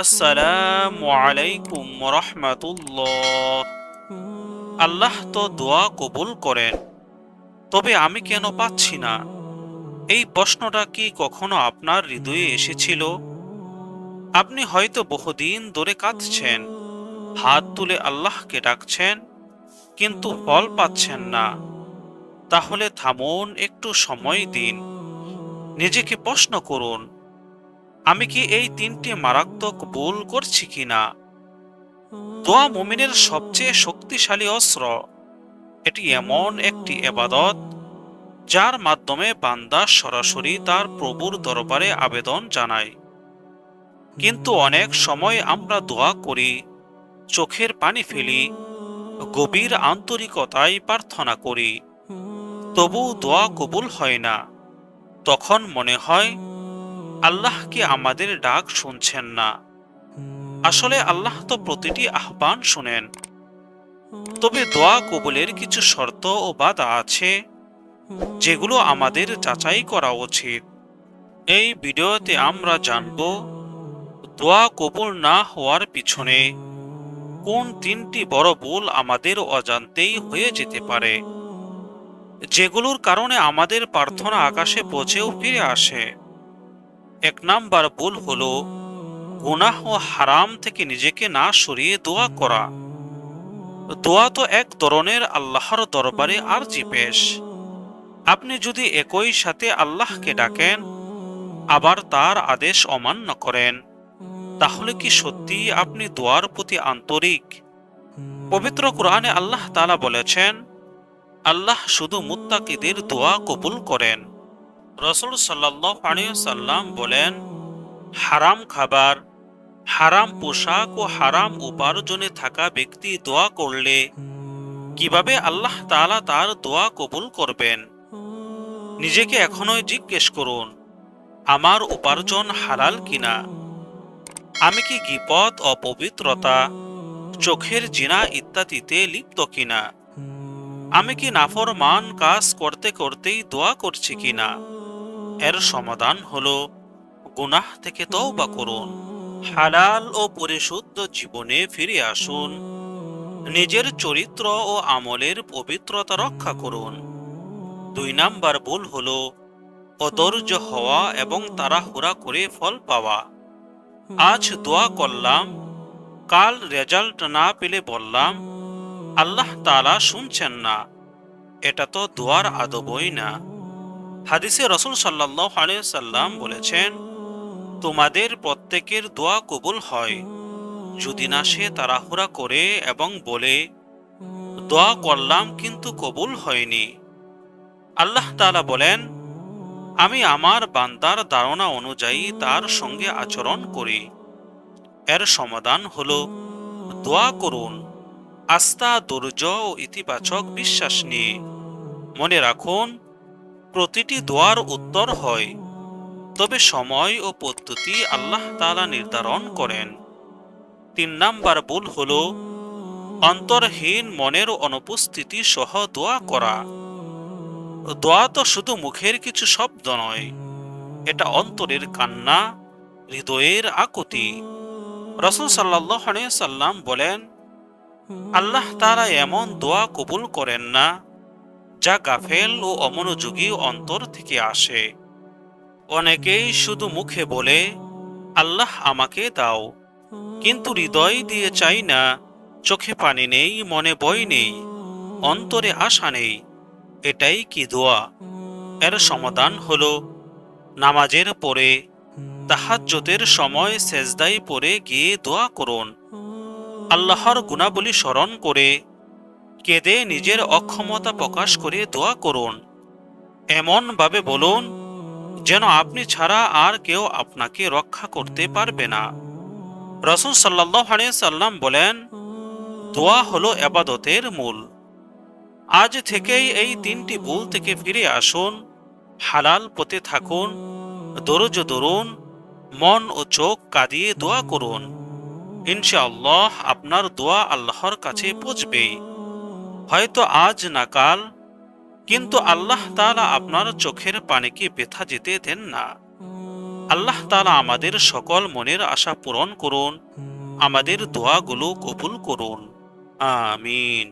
আসসালামু আলাইকুম রহমাতুল্লাহ আল্লাহ তো দোয়া কবুল করেন, তবে আমি কেন পাচ্ছি না? এই প্রশ্নটা কি কখনো আপনার হৃদয়ে এসেছিল? আপনি হয়তো বহুদিন ধরে কাঁদছেন, হাত তুলে আল্লাহকে ডাকছেন, কিন্তু ফল পাচ্ছেন না। তাহলে থামুন, একটু সময় দিন, নিজেকে প্রশ্ন করুন আমি কি এই তিনটি মারাত্মক ভুল করছি কিনা দোয়া মুমিনের সবচেয়ে শক্তিশালী অস্ত্র। এটি এমন একটি এবাদত, যার মাধ্যমে বান্দা সরাসরি তার প্রভুর দরবারে আবেদন জানায়। কিন্তু অনেক সময় আমরা দোয়া করি, চোখের পানি ফেলি, গভীর আন্তরিকতায় প্রার্থনা করি, তবু দোয়া কবুল হয় না। তখন মনে হয় আল্লাহ কি আমাদের ডাক শুনছেন না। আসলে আল্লাহ তো প্রতিটি আহ্বান শুনেন। তবে দোয়া কবুলের কিছু শর্ত ও বাধা আছে, যেগুলো আমাদের যাচাই করা উচিত। এই ভিডিওতে আমরা জানব, দোয়া কবুল না হওয়ার পিছনে কোন তিনটি বড় ভুল আমাদের অজান্তেই হয়ে যেতে পারে, যেগুলোর কারণে আমাদের প্রার্থনা আকাশে পৌঁছেও ফিরে আসে। এক নাম্বার ভুল হল গুনাহ ও হারাম থেকে নিজেকে না সরিয়ে দোয়া করা। দোয়া তো এক ধরনের আল্লাহর দরবারে আরজি পেশ। আপনি যদি একই সাথে আল্লাহকে ডাকেন, আবার তার আদেশ অমান্য করেন, তাহলে কি সত্যি আপনি দোয়ার প্রতি আন্তরিক? পবিত্র কোরআনে আল্লাহ তালা বলেছেন, আল্লাহ শুধু মুত্তাকিদের দোয়া কবুল করেন। রসুল সাল্লাম বলেন, হারাম খাবার, হারাম পোশাক ও হারাম উপার্জনে থাকা ব্যক্তি দোয়া করলে কীভাবে আল্লাহ তালা তার দোয়া কবুল করবেন? নিজেকে এখনোই জিজ্ঞেস করুন, আমার উপার্জন হালাল কিনা? আমি কি গিপদ অপবিত্রতা, চোখের জিনা ইত্যাদিতে লিপ্ত কিনা? আমি কি নাফরমান কাজ করতে করতেই দোয়া করছি কিনা? এর সমাধান হলো গুনাহ থেকে তওবা করুন, হালাল ও পরিশুদ্ধ জীবনে ফিরে আসুন, নিজের চরিত্র ও আমলের পবিত্রতা রক্ষা করুন। দুই নাম্বার ভুল হল অধৈর্য হওয়া এবং তাড়াহুড়া করে ফল পাওয়া। আজ দোয়া করলাম, কাল রেজাল্ট না পেলে বললাম, আল্লাহ তালা শুনছেন না। এটা তো দোয়ার আদবই না। হাদিসে রসুল সাল্লাহ সাল্লাম বলেছেন, তোমাদের প্রত্যেকের দোয়া কবুল হয়। যদি না সে তাড়াহুড়া করে এবং বলে, দোয়া করলাম কিন্তু কবুল হয়নি। আল্লাহ তালা বলেন, আমি আমার বান্দার ধারণা অনুযায়ী তার সঙ্গে আচরণ করি। এর সমাধান হল, দোয়া করুন। আস্থা, ধৈর্য ও ইতিবাচক বিশ্বাস নিয়ে। মনে রাখুন প্রতিটি দোয়ার উত্তর হয়। তবে সময় ও পদ্ধতি আল্লাহ তালা নির্ধারণ করেন। তিন নাম্বার ভুল হল অন্তরহীন মনের অনুপস্থিতি সহ দোয়া করা। দোয়া তো শুধু মুখের কিছু শব্দ নয়, এটা অন্তরের কান্না, হৃদয়ের আকুতি। রসুল সাল্লাহ সাল্লাম বলেন, আল্লাহ তারা এমন দোয়া কবুল করেন না যা গাফেল ও অমনোযোগী অন্তর থেকে আসে। অনেকেই শুধু মুখে বলে, আল্লাহ আমাকে দাও। কিন্তু হৃদয় দিয়ে চাই না, চোখে পানি নেই, মনে বই নেই, অন্তরে আশা নেই। এটাই কি দোয়া? এর সমাধান হল, নামাজের পরে তাহাজ্জতের সময় সেজদাই পরে গিয়ে দোয়া করুন। আল্লাহর গুণাবলী স্মরণ করে কেঁদে নিজের অক্ষমতা প্রকাশ করে দোয়া করুন। এমনভাবে বলুন, যেন আপনি ছাড়া আর কেউ আপনাকে রক্ষা করতে পারবে না। রসুল সাল্লাহ সাল্লাম বলেন, দোয়া হলো এবাদতের মূল। আজ থেকেই এই তিনটি ভুল থেকে ফিরে আসুন, হালাল পথে থাকুন, দরজ দরুন, মন ও চোখ কাঁদিয়ে দোয়া করুন। ইনশাআল্লাহ আপনার দোয়া আল্লাহর কাছে পৌঁছবেই। হয়তো আজ না কাল, কিন্তু আল্লাহ তালা আপনার চোখের পানিকে ব্যথা যেতে দেন না। আল্লাহ তালা আমাদের সকল মনের আশা পূরণ করুন, আমাদের দোয়াগুলো কবুল করুন। আমিন।